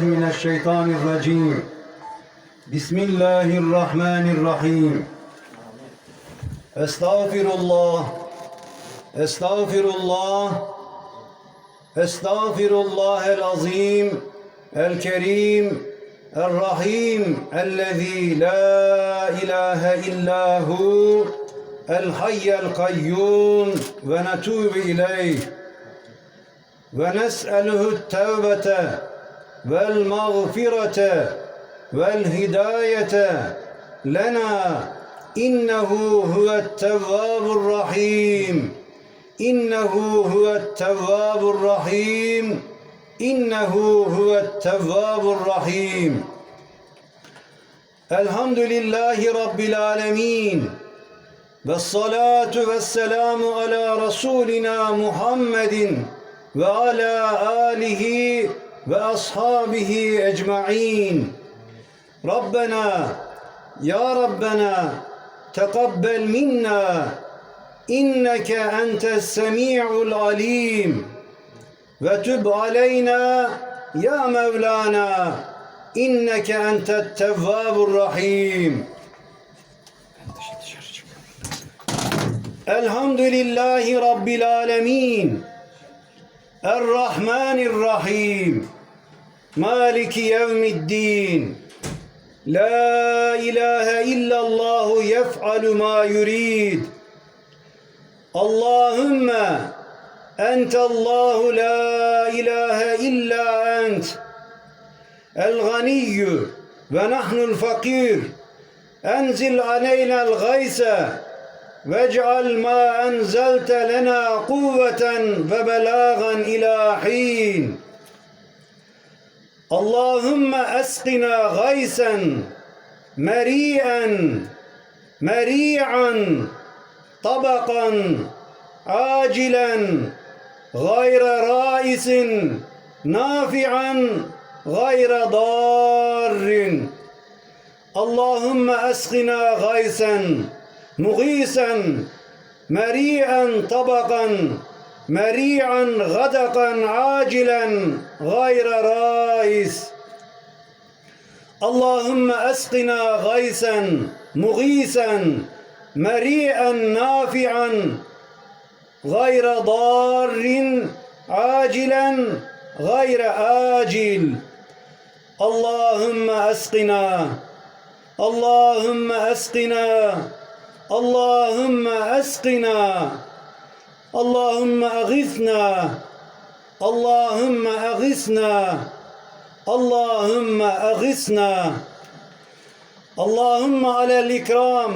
من الشيطان الرجيم بسم الله الرحمن الرحيم استغفر الله استغفر الله استغفر الله العظيم الكريم الرحيم الذي لا اله الا هو الحي القيوم ونتوب اليه ونساله التوبه vel mağfirete vel hidayete lena innehu huvet tevvabur rahim. İnnehu huvet tevvabur rahim. İnnehu huvet tevvabur rahim. Elhamdülillahi Rabbil alemin. Ve salatu ve selamu ala Resulina Muhammedin ve ala alihi واصحابه اجمعين ربنا يا ربنا تقبل منا انك انت السميع العليم وتب علينا يا مولانا انك انت التواب الرحيم الحمد لله رب العالمين Errahmanirrahim. Maliki yevmiddin. La ilahe illallahu yef'alu ma yurid. Allahümme entallahu la ilahe illa ent. El ganiyyü ve nahnu'l fakir. Enzil aleyna el gayse واجعل ما أنزلت لنا قوة وبلاغا إلى حين. اللهم أسقنا غيثا مريئا مريعا طبقا عاجلا غير رائس نافعا غير ضار. اللهم أسقنا غيثا مغيثا مريئا طبقا مريعا غدقا عاجلا غير رائس. اللهم أسقنا غيثا مغيثا مريئا نافعا غير ضار عاجلا غير آجل. اللهم أسقنا اللهم أسقنا Allahümme eskina Allahümme agisna Allahümme agisna Allahümme agisna Allahümme alel ikram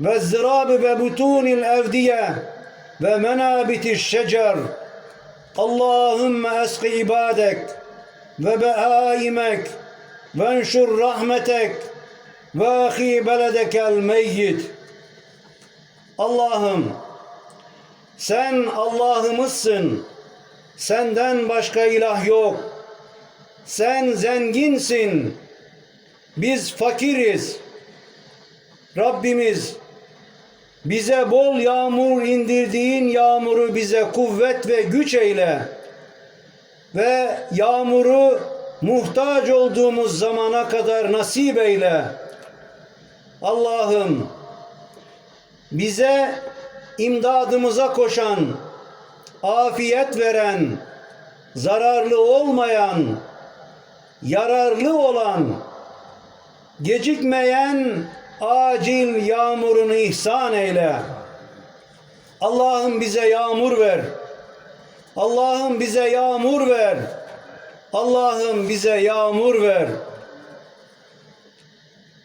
ve zirabi ve butunil evdiye ve menabitiş şecer. Allahümme eski ibadek ve beaimek ve enşur rahmetek ve ahi beledekel meyyit. Allah'ım sen Allah'ımızsın. Senden başka ilah yok. Sen zenginsin. Biz fakiriz. Rabbimiz bize bol yağmur indirdiğin yağmuru bize kuvvet ve güç eyle. Ve yağmuru muhtaç olduğumuz zamana kadar nasip eyle. Allah'ım bize imdadımıza koşan, afiyet veren, zararlı olmayan, yararlı olan, gecikmeyen acil yağmurunu ihsan eyle. Allah'ım bize yağmur ver. Allah'ım bize yağmur ver. Allah'ım bize yağmur ver.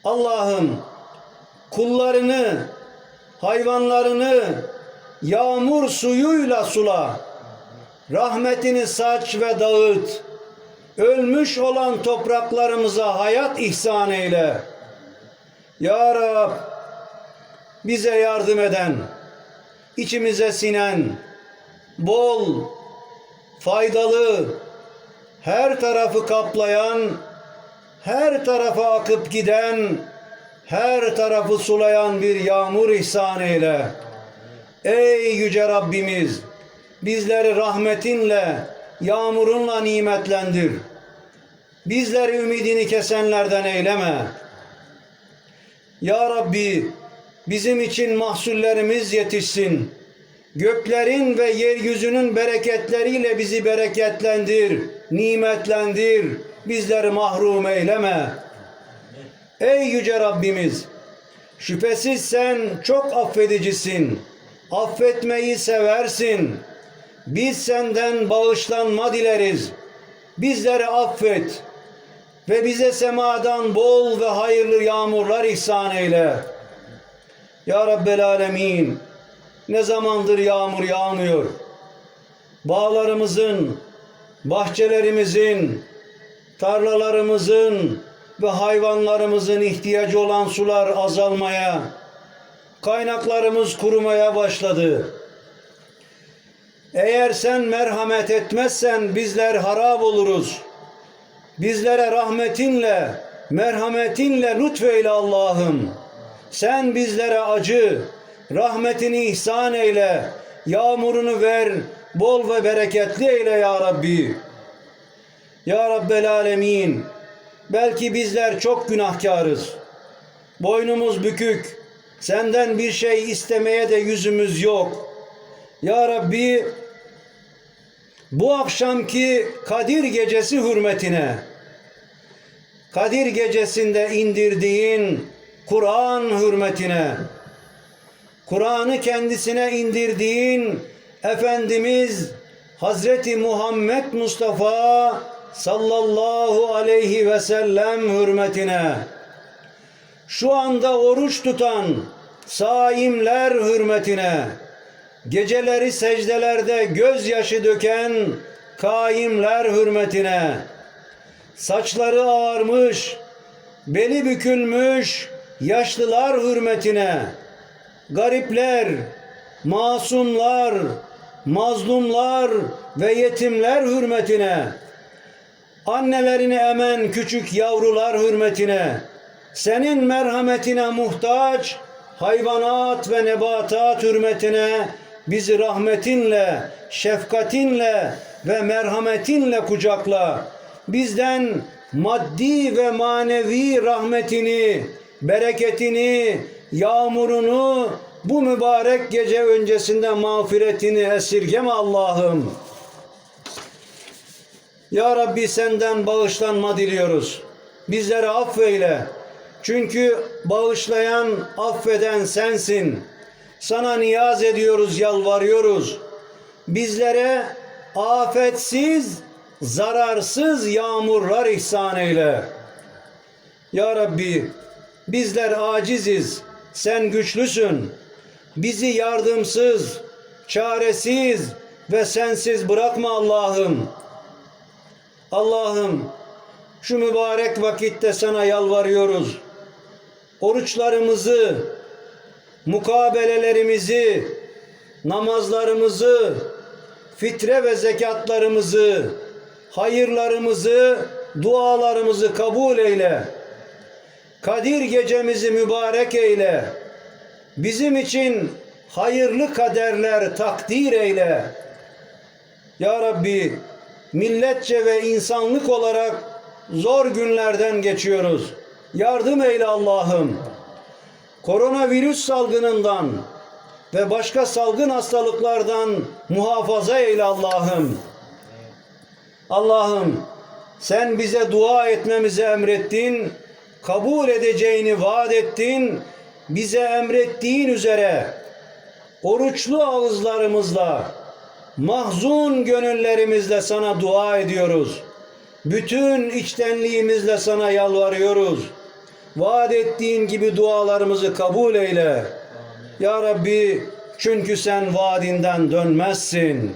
Allah'ım kullarını, hayvanlarını yağmur suyuyla sula. Rahmetini saç ve dağıt. Ölmüş olan topraklarımıza hayat ihsan eyle. Ya Rab bize yardım eden, içimize sinen, bol, faydalı, her tarafı kaplayan, her tarafa akıp giden, her tarafı sulayan bir yağmur ihsan eyle. Ey yüce Bizleri ümidini kesenlerden eyleme. Ya Rabbi bizim için mahsullerimiz yetişsin. Göklerin ve yeryüzünün bereketleriyle bizi bereketlendir, nimetlendir. Bizleri mahrum eyleme. Ey yüce Rabbimiz! Şüphesiz sen çok affedicisin. Affetmeyi seversin. Biz senden bağışlanma dileriz. Bizleri affet ve bize semadan bol ve hayırlı yağmurlar ihsan eyle. Ya Rabbel Alemin, ne zamandır yağmur yağmıyor. Bağlarımızın, bahçelerimizin, tarlalarımızın ve hayvanlarımızın ihtiyacı olan sular azalmaya, kaynaklarımız kurumaya başladı. Eğer sen merhamet etmezsen bizler harap oluruz. Bizlere rahmetinle, merhametinle lütfeyle Allah'ım. Sen bizlere acı, rahmetini ihsan eyle, yağmurunu ver, bol ve bereketli eyle ya Rabbi. Ya Rabbel Alemin, belki bizler çok günahkarız. Boynumuz bükük, senden bir şey istemeye de yüzümüz yok. Ya Rabbi, bu akşamki Kadir gecesi hürmetine, Kadir gecesinde indirdiğin Kur'an hürmetine, Kur'an'ı kendisine indirdiğin Efendimiz Hazreti Muhammed Mustafa sallallahu aleyhi ve sellem hürmetine, şu anda oruç tutan saimler hürmetine, geceleri secdelerde gözyaşı döken kaimler hürmetine, saçları ağarmış, beli bükülmüş yaşlılar hürmetine, garipler, masumlar, mazlumlar ve yetimler hürmetine, annelerini emen küçük yavrular hürmetine, senin merhametine muhtaç hayvanat ve nebatat hürmetine bizi rahmetinle, şefkatinle ve merhametinle kucakla. Bizden maddi ve manevi rahmetini, bereketini, yağmurunu bu mübarek gece öncesinde mağfiretini esirgeme Allah'ım. Ya Rabbi senden bağışlanma diliyoruz. Bizleri affeyle. Çünkü bağışlayan, affeden sensin. Sana niyaz ediyoruz, yalvarıyoruz. Bizlere afetsiz, zararsız yağmurlar ihsan eyle. Ya Rabbi, bizler aciziz, sen güçlüsün. Bizi yardımsız, çaresiz ve sensiz bırakma Allah'ım. Allah'ım, şu mübarek vakitte sana yalvarıyoruz. Oruçlarımızı, mukabelelerimizi, namazlarımızı, fitre ve zekatlarımızı, hayırlarımızı, dualarımızı kabul eyle. Kadir gecemizi mübarek eyle. Bizim için hayırlı kaderler takdir eyle. Ya Rabbi, milletçe ve insanlık olarak zor günlerden geçiyoruz. Yardım eyle Allah'ım. Koronavirüs salgınından ve başka salgın hastalıklardan muhafaza eyle Allah'ım. Allah'ım sen bize dua etmemizi emrettin, kabul edeceğini vaat ettin, bize emrettiğin üzere oruçlu ağızlarımızla, mahzun gönüllerimizle sana dua ediyoruz. Bütün içtenliğimizle sana yalvarıyoruz. Vaat ettiğin gibi dualarımızı kabul eyle. Ya Rabbi çünkü sen vaadinden dönmezsin.